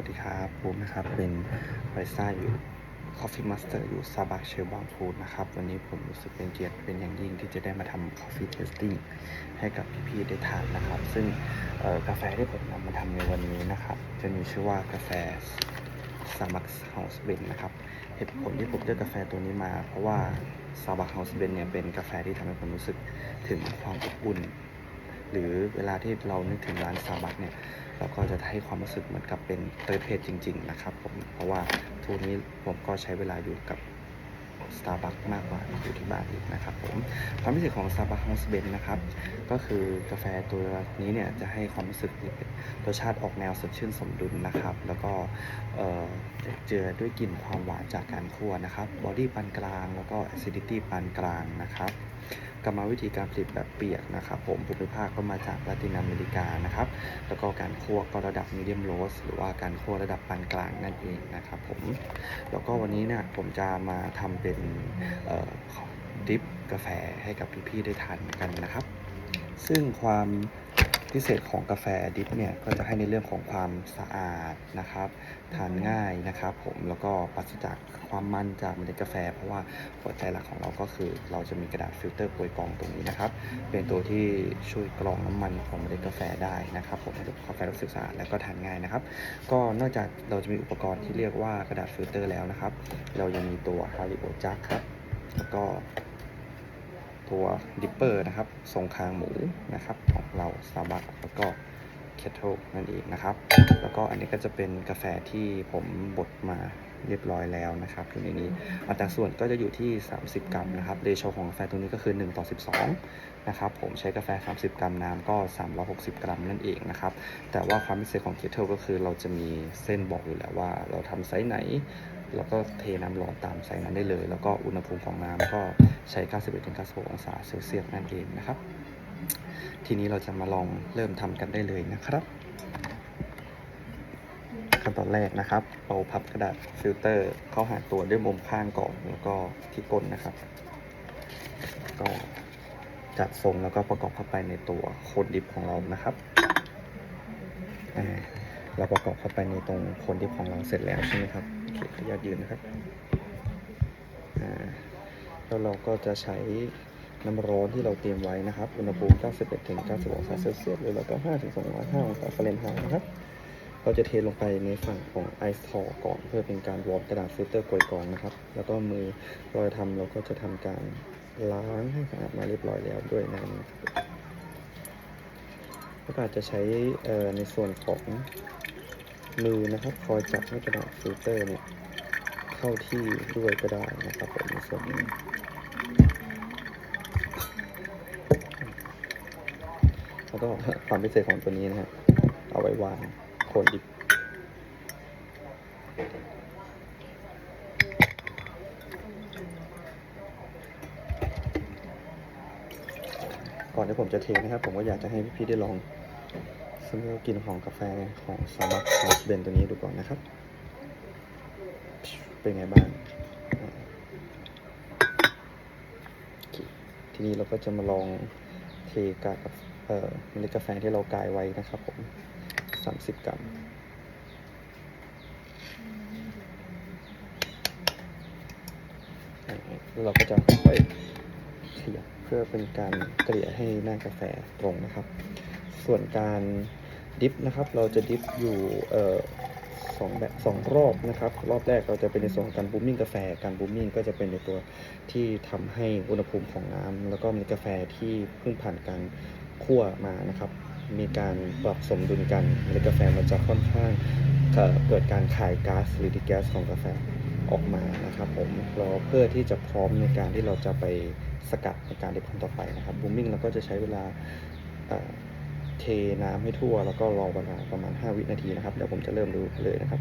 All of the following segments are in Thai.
วัสดีครับผมนะครับ เป็นบาริสต้าอยู่ Coffee Master อยู่ Starbucks เชลบางพูดนะครับ วันนี้ผมรู้สึกเป็นเกียรติเป็นอย่างยิ่งที่จะได้มาทำ Coffee Tasting ให้กับพี่ๆได้ทานนะครับ ซึ่งกาแฟที่ผมนำมาทำในวันนี้นะครับ จะมีชื่อว่ากาแฟ Starbucks House Blend นะครับเหตุผลที่ผมเลือกกาแฟตัวนี้มา เพราะว่า Starbucks House Blend เนี่ยเป็นกาแฟที่ทำให้ผมรู้สึกถึงความอบอุ่น หรือเวลาที่เรานึกถึงร้าน Starbucks เนี่ยเราก็จะให้ความรู้สึกเหมือนกับเป็นเติร์ดเพจจริง ๆ นะครับผมเพราะว่าทุกนี้ผมก็ใช้เวลาอยู่กับ Starbucks มากกว่าอยู่ที่บ้านอีกนะครับผมความพิเศษของ Starbucks House Blend นะครับ ก็คือกาแฟตัวนี้เนี่ยจะให้ความรู้สึกรสชาติออกแนวสดชื่นสมดุลนะครับ แล้วก็เอ่อเจอด้วยกลิ่นความหวานจากการคั่วนะครับบอดี้ปานกลาง แล้วก็ acidity ปานกลางนะครับ กรรมวิธีการผลิตแบบเปียกนะครับผมภูมิภาคก็มาจากลาตินอเมริกานะครับแล้วก็การคั่วก็ระดับมีเดียมโรสหรือว่าการคั่วระดับปานกลางนั่นเองนะครับผมแล้วก็วันนี้เนี่ยผมจะมาทำเป็นดิปกาแฟให้กับพี่ๆได้ทานกันนะครับ ซึ่งความ พิเศษของกาแฟดริปเนี่ยก็จะให้ในเรื่องของความสะอาดนะครับทานง่ายนะครับ ผมแล้วก็ปราศจากความมันจากเมล็ดกาแฟ เพราะว่าหัวใจหลักของเราก็คือ เราจะมีกระดาษฟิลเตอร์โปรยกรองตรงนี้นะครับ เป็นตัวที่ช่วยกรองน้ำมันของเมล็ดกาแฟได้นะครับผมให้กาแฟรู้สึกสะอาดและก็ทานง่ายนะครับ ก็นอกจากเราจะมีอุปกรณ์ที่เรียกว่ากระดาษฟิลเตอร์แล้วนะครับ เรายังมีตัวฮาริโอจักครับแล้วก็ ตัวดิปเปอร์นะครับทรงคางหมูนะครับของเราซาบักแล้วก็เคทเทิลนั่นเองนะครับ แล้วก็อันนี้ก็จะเป็นกาแฟที่ผมบดมาเรียบร้อยแล้วนะครับอยู่ในนี้อัตราส่วนก็จะอยู่ที่ 30 กรัมนะครับเรโชของกาแฟตัวนี้ก็คือ 1 ต่อ 12 นะครับ ผมใช้กาแฟ 30 กรัมน้ำก็ 360 กรัมนั่นเองนะครับ แต่ว่าความพิเศษของเคทเทิลก็คือเราจะมีเส้นบอกอยู่แล้วว่าเราทำไซส์ไหน แล้วก็เทน้ำร้อนตามไซส์นั้นได้เลย แล้วก็อุณหภูมิของน้ำก็ใช้ 91-96 องศาเซลเซียสนั่นเองนะครับ ทีนี้เราจะมาลองเริ่มทำกันได้เลยนะครับ ขั้นตอนแรกนะครับเราพับกระดาษฟิลเตอร์เข้าหาตัวด้วยมุมข้างก่อนแล้วก็ที่ก้นนะครับ ก็จัดทรงแล้วก็ประกอบเข้าไปในตัวโคนดิบของเรานะครับ เราประกอบเข้าไปในตรงโคนดิบของเราเสร็จแล้วใช่ไหมครับโอเคขออนุญาตยืนนะครับอ่าแล้วเราก็จะใช้น้ำร้อนที่เราเตรียมไว้นะครับอุณหภูมิ 91ถึง90องศาเซลเซียสหรือแล้วก็5ถึง205องศาฟาเรนไฮต์นะครับ เราจะเทลงไปในฝั่งของไอซ์ทอก่อนเพื่อเป็นการวอร์มกระดาษฟิลเตอร์กลวยกรองนะครับ แล้วก็มือเราจะทำเราก็จะทำการล้างให้สะอาดมาเรียบร้อยแล้วด้วยน้ำแล้วก็อาจจะใช้ในส่วนของ มือนะครับ คอยจับให้กระดาษฟิลเตอร์เนี่ยเข้าที่ด้วยก็ได้นะครับผมในส่วนนี้แล้วก็ความพิเศษของตัวนี้นะฮะเอาไว้วางโคนดิบก่อนที่ผมจะเทนะครับ ผมก็อยากจะให้พี่ๆได้ลอง สมกลิ่นของกาแฟของ Starbucks House Blend ตัวนี้ดูก่อนนะครับ เป็นไงบ้าง ทีนี้เราก็จะมาลองเทกากเอ่อเมล็ดกาแฟที่เรากายไว้นะครับผม30กรัมแล้วเราก็จะค่อยๆขยับเพื่อเป็นการเกลี่ยให้หน้ากาแฟตรงนะครับ ส่วนการ ดิฟนะครับ เราจะดิฟอยู่เอ่อสองแบบสองรอบนะครับ รอบแรกเราจะเป็นในส่วนของการบูมมิ่งกาแฟ การบูมมิ่งก็จะเป็นในตัวที่ทำให้อุณหภูมิของน้ำแล้วก็มีกาแฟที่เพิ่งผ่านการคั่วมานะครับ มีการปรับสมดุลกันเมล็ดกาแฟมันจะค่อนข้างเกิดการคายก๊าซหรือดีแก๊สของกาแฟออกมานะครับผมรอเพื่อที่จะพร้อมในการที่เราจะไปสกัดในการดิบครั้งต่อไปนะครับบูมมิ่งเราก็จะใช้เวลา เทน้ำให้ทั่ว แล้วก็รอเวลาประมาณ 5 วินาทีนะครับ เดี๋ยวผมจะเริ่มดูเลยนะครับ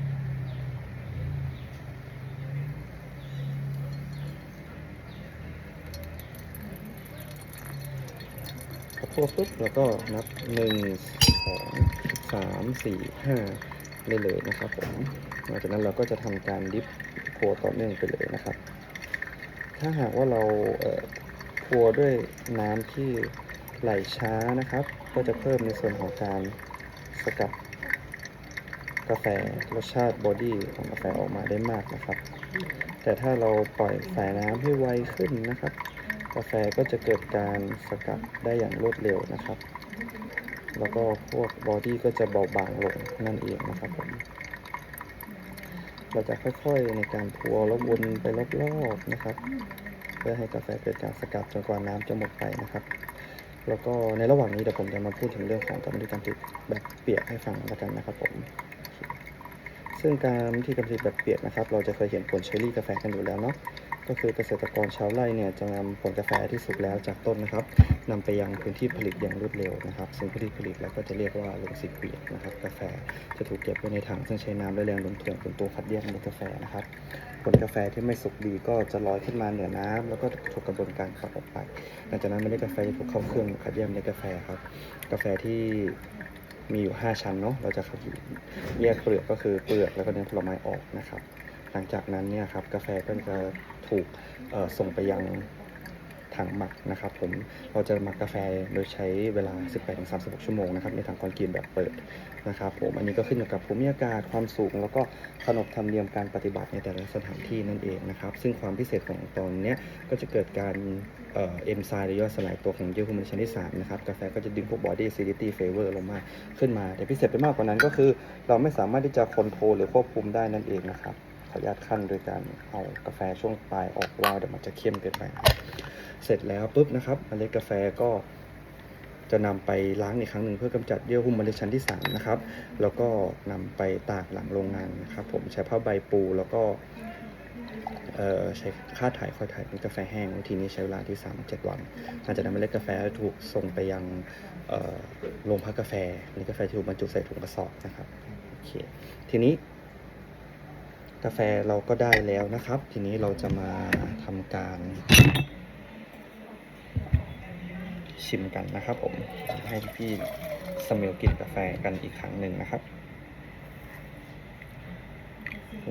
พอทั่วปุ๊บแล้วก็นับ 1 2 3 4 5ได้เลยนะครับผมหลังจากนั้นเราก็จะทำการดิฟโคต่อเนื่องไปเลยนะครับ ถ้าหากว่าเราเอ่อพัวด้วยน้ำที่ไหลช้านะครับ ก็จะเพิ่มในส่วนของการสกัดกาแฟรสชาติบอดี้ของกาแฟออกมาได้มากนะครับ แต่ถ้าเราปล่อยสายน้ำให้ไวขึ้นนะครับ กาแฟก็จะเกิดการสกัดได้อย่างรวดเร็วนะครับ แล้วก็พวกบอดี้ก็จะเบาบางลงนั่นเองนะครับผมเราจะค่อยๆในการพัวแล้ววนไปรอบๆนะครับ เพื่อให้กาแฟเกิดการสกัดจนกว่าน้ำจะหมดไปนะครับ แล้วก็ในระหว่างนี้เดี๋ยวผมจะมาพูดถึงเรื่องของกรรมวิธีการติดแบบเปียกให้ฟังแล้วกันนะครับผมซึ่งการวิธีการผลิตแบบเปียกนะครับ เราจะเคยเห็นผลเชอรี่กาแฟกันอยู่แล้วเนาะ ก็คือเกษตรกรชาวไร่เนี่ยจะนำผลกาแฟที่สุกแล้วจากต้นนะครับนำไปยังพื้นที่ผลิตอย่างรวดเร็วนะครับซึ่งพื้นที่ผลิตแล้วก็จะเรียกว่าโรงสีเปียกนะครับ กาแฟจะถูกเก็บไว้ในถังซึ่งใช้น้ำและแรงโน้มถ่วงเป็นตัวคัดแยกเมล็ดกาแฟนะครับ ผลกาแฟที่ไม่สุกดีก็จะลอยขึ้นมาเหนือน้ำแล้วก็ถูกกระบวนการขับออกไปหลังจากนั้นเมล็ดกาแฟจะถูกเข้าเครื่องคัดแยกเมล็ดกาแฟครับ กาแฟที่มีอยู่ 5 ชั้นเนาะเราจะคัดแยกเปลือกก็คือเปลือกแล้วก็เนื้อผลไม้ออกนะครับ ลังจากนั้นเนี่ยครับกาแฟก็จะถูกส่งไปยังถังหมักนะครับผมเราจะหมักกาแฟโดยใช้เวลา 18-36 ชั่วโมงนะครับในถังคอนกรีตแบบเปิดนะครับผมอันนี้ก็ขึ้นอยู่กับภูมิอากาศความสูง แล้วก็ขนบธรรมเนียมการปฏิบัติในแต่ละสถานที่นั่นเองนะครับ ซึ่งความพิเศษของตอนนี้ก็จะเกิดการเอ็นไซม์หรือย่อยสลายตัวของเยื่อหุ้มในชั้นที่สามนะครับกาแฟก็จะดึงพวกบอดี้ซิลิตี้เฟเวอร์ลงมาขึ้นมา แต่พิเศษไปมากกว่านั้นก็คือ เราไม่สามารถที่จะคอนโทรลหรือควบคุมได้นั่นเองนะครับ ขออนุญาตขั้นโดยการเอากาแฟช่วงปลายออกว่าเดี๋ยวมันจะเข้มเกินไปเสร็จแล้วปุ๊บนะครับเมล็ดกาแฟก็จะนำไปล้างอีกครั้งหนึ่งเพื่อกำจัดเยื่อหุ้มเมล็ดชั้นที่3นะครับ แล้วก็นำไปตากหลังโรงงานนะครับ ผมใช้ผ้าใบปูแล้วก็ใช้ค่าดถ่ายคอยถ่ายเป็นกาแฟแห้งทีนี้ใช้เวลาที่3 7วันหลังจากนั้นเมล็ดกาแฟถูกส่งไปยังโรงพักกาแฟเมล็ดกาแฟถูกบรรจุใส่ถุงกระสอบนะครับโอเคทีนี้ กาแฟเราก็ได้แล้วนะครับ ทีนี้เราจะมาทำการ ชิมกันนะครับ ผมให้พี่ๆสเมลกินกาแฟกันอีกครั้งหนึ่งนะครับ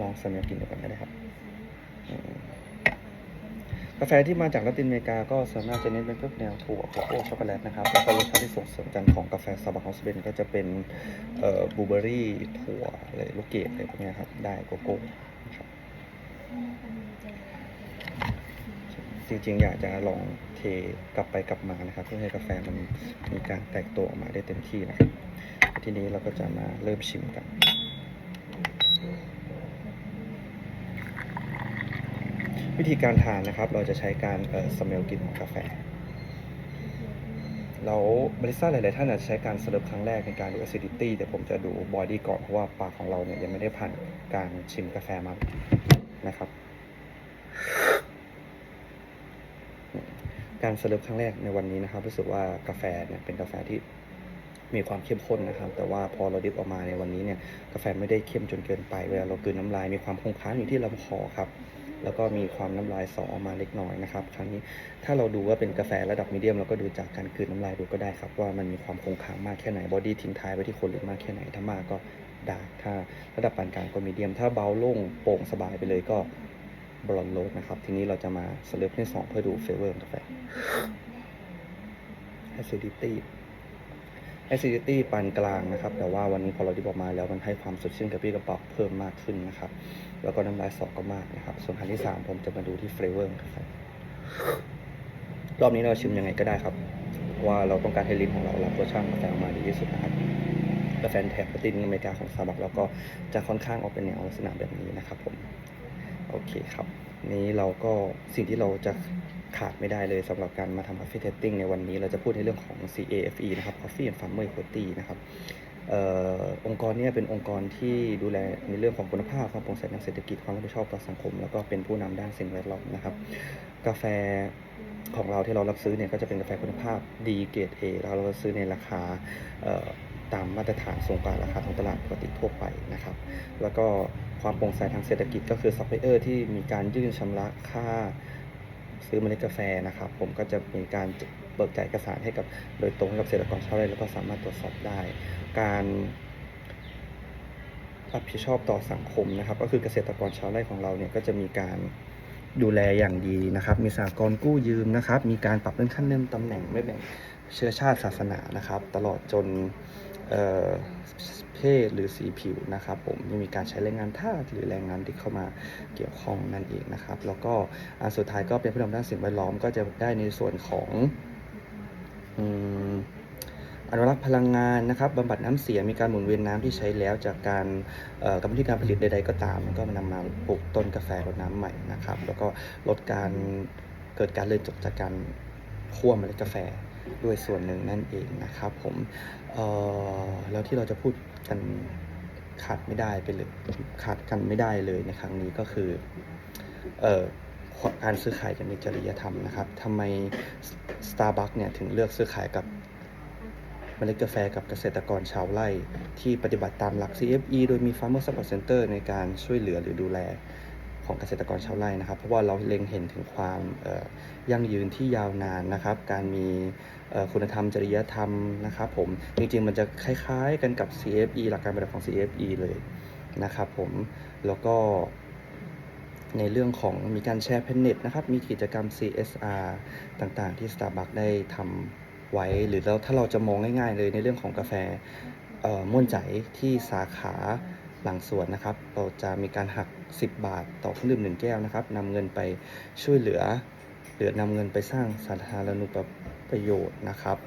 ลองสเมลกินดูกันได้ครับ กาแฟที่มาจากละตินอเมริกาก็ส่วนมากจะเน้นเป็นพวกแนวถั่วโกโก้ช็อกโกแลตนะครับแล้วก็รสชาติที่ส่งเสริมกันของกาแฟซาบะฮอสเบนก็จะเป็นเอ่อบลูเบอรี่ถั่วอะไรลูกเกดอะไรพวกนี้ครับได้โกโก้นะครับจริงๆ อยากจะลองเทกลับไปกลับมานะครับ เพื่อให้กาแฟมันมีการแตกตัวออกมาได้เต็มที่นะครับทีนี้เราก็จะมาเริ่มชิมกัน วิธีการทานนะครับ เราจะใช้การเออสเมลกลิ่นกาแฟแล้วบริษัทหลาย ๆ ท่านอาจจะใช้การสเลิปครั้งแรกในการดู acidity แต่ผมจะดูบอดี้ก่อน เพราะว่าปากของเราเนี่ยยังไม่ได้ผ่านการชิมกาแฟมานะครับ การสเลิปครั้งแรกในวันนี้นะครับรู้สึกว่ากาแฟเนี่ยเป็นกาแฟที่มีความเข้มข้นนะครับ แต่ว่าพอเราดิฟออกมาในวันนี้เนี่ยกาแฟไม่ได้เข้มจนเกินไป เวลาเรากลืนน้ำลายมีความคงค้างอยู่ที่ลำคอครับ แล้วก็มีความน้ำลายสอออกมาเล็กน้อยนะครับครั้งนี้ถ้าเราดูว่าเป็นกาแฟระดับมีเดียมเราก็ดูจากการกลืนน้ำลายดูก็ได้ครับว่ามันมีความคงค้างมากแค่ไหนบอดี้ทิ้งท้ายไว้ที่คนหรือมากแค่ไหนถ้ามากก็ได้ถ้าระดับปานกลางก็มีเดียม ถ้าเบาโล่งโปร่งสบายไปเลยก็บลอนโรดนะครับทีนี้เราจะมาสเลิปที่สองเพื่อดูเฟเวอร์ของกาแฟ acidity acidity ปานกลางนะครับ แต่ว่าวันนี้พอเราดิบออกมาแล้วมันให้ความสดชื่นกับพี่กระเป๋าเพิ่มมากขึ้นนะครับ แล้วก็น้ำลายสอก็มากนะครับ ส่วนอันที่สามผมจะมาดูที่เฟเวอร์ของกาแฟรอบนี้เราชิมยังไงก็ได้ครับ ว่าเราต้องการให้ลิ้นของเรารับรสชาติกาแฟออกมาดีที่สุดนะครับกาแฟแถบปตินอเมริกาของซาบักเราก็จะค่อนข้างออกเป็นแนวลักษณะแบบนี้นะครับผม โอเคครับ นี้เราก็สิ่งที่เราจะขาดไม่ได้เลยสำหรับการมาทำ Coffee Testing ในวันนี้เราจะพูดในเรื่องของ CAFE นะครับ Coffee and Farmer Equity นะครับออองค์กรนี้เป็นองค์กรที่ดูแลในเรื่องของคุณภาพความโปร่งใสทางเศรษฐกิจความรับผิดชอบต่อสังคม แล้วก็เป็นผู้นำด้านสิ่งแวดล้อมนะครับ กาแฟของเราที่เรารับซื้อเนี่ยก็จะเป็นกาแฟคุณภาพดีเกรด A แล้วเราซื้อในราคา ตามมาตรฐานสูงกว่าราคาท้องตลาดปกติทั่วไปนะครับ แล้วก็ความโปร่งใสทางเศรษฐกิจก็คือซัพพลายเออร์ที่มีการยื่นชำระค่าซื้อเมล็ดกาแฟนะครับ ผมก็จะมีการเบิกจ่ายเอกสารให้กับโดยตรงให้กับเกษตรกรชาวไร่แล้วก็สามารถตรวจสอบได้ การรับผิดชอบต่อสังคมนะครับ ก็คือเกษตรกรชาวไร่ของเราเนี่ยก็จะมีการดูแลอย่างดีนะครับ มีสหกรณ์กู้ยืมนะครับ มีการปรับเลื่อนขั้นเลื่อนตำแหน่งไม่แบ่งเชื้อชาติศาสนานะครับ ตลอดจน เเพศหรือสีผิวนะครับผมยังมีการใช้แรงงานทาสหรือแรงงานที่เข้ามาเกี่ยวข้องนั่นเองนะครับ แล้วก็อสุดท้ายก็เป็นผู้นำด้านสิ่งแวดล้อมก็จะได้ในส่วนของอนุรักษ์พลังงานนะครับบำบัดน้ำเสียมีการหมุนเวียนน้ำที่ใช้แล้วจากการกรรมวิธีการผลิตใดๆก็ตาม ก็นำมาปลูกต้นกาแฟรดน้ำใหม่นะครับ แล้วก็ลดการเกิดการเลือนจบจากการคั่วเมล็ดกาแฟ ด้วยส่วนหนึ่งนั่นเองนะครับผมแล้วที่เราจะพูดกันขาดไม่ได้ไปเลยขาดกันไม่ได้เลยในครั้งนี้ก็คือเอ่อการซื้อขายจะมีจริยธรรมนะครับทำไม Starbucks เนี่ยถึงเลือกซื้อขายกับเมล็ดกาแฟกับเกษตรกรชาวไร่ ที่ปฏิบัติตามหลัก CFE โดยมี Farmer Support Center ในการช่วยเหลือหรือดูแล ของเกษตรกรชาวไร่นะครับ เพราะว่าเราเล็งเห็นถึงความยั่งยืนที่ยาวนานนะครับ การมีคุณธรรมจริยธรรมนะครับผมจริงๆ มันจะคล้ายๆกันกับ CFE หลักการปฏิบัติของ CFE เลยนะครับผมแล้วก็ในเรื่องของมีการแชร์เพนเน็ตนะครับ มีกิจกรรม CSR ต่างๆ ที่ Starbucks ได้ทำไว้ หรือแล้วถ้าเราจะมองง่ายๆเลยในเรื่องของกาแฟเอ่อม่วนใจที่สาขา หลังสวนนะครับ เราจะมีการหัก 10 บาทต่อเครื่องดื่มหนึ่งแก้วนะครับนำเงินไปช่วยเหลือ หรือนำเงินไปสร้างสาธารณูปประโยชน์นะครับ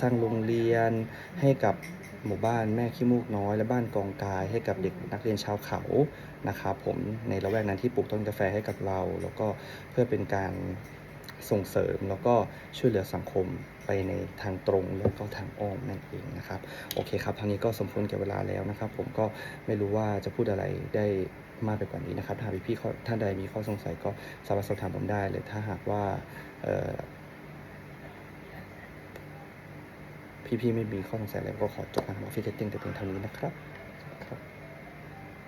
สร้างโรงเรียนให้กับหมู่บ้านแม่ขี้มูกน้อย และบ้านกองกายให้กับเด็กนักเรียนชาวเขานะครับผมในละแวกนั้นที่ปลูกต้นกาแฟให้กับเรา แล้วก็เพื่อเป็นการ ส่งเสริมแล้วก็ช่วยเหลือสังคมไปในทางตรงแล้วก็ทางอ้อมนั่นเองนะครับ โอเคครับทางนี้ก็สมควรแก่เวลาแล้วนะครับ ผมก็ไม่รู้ว่าจะพูดอะไรได้มากไปกว่านี้นะครับถ้าพี่ๆท่านใดมีข้อสงสัยก็สามารถสอบถามผมได้เลยถ้าหากว่าเอ่พี่ๆไม่มีข้อสงสัยอะไรก็ขอจบการทำออฟฟิศเทสติ้งแต่เพียงเท่านี้นะครับ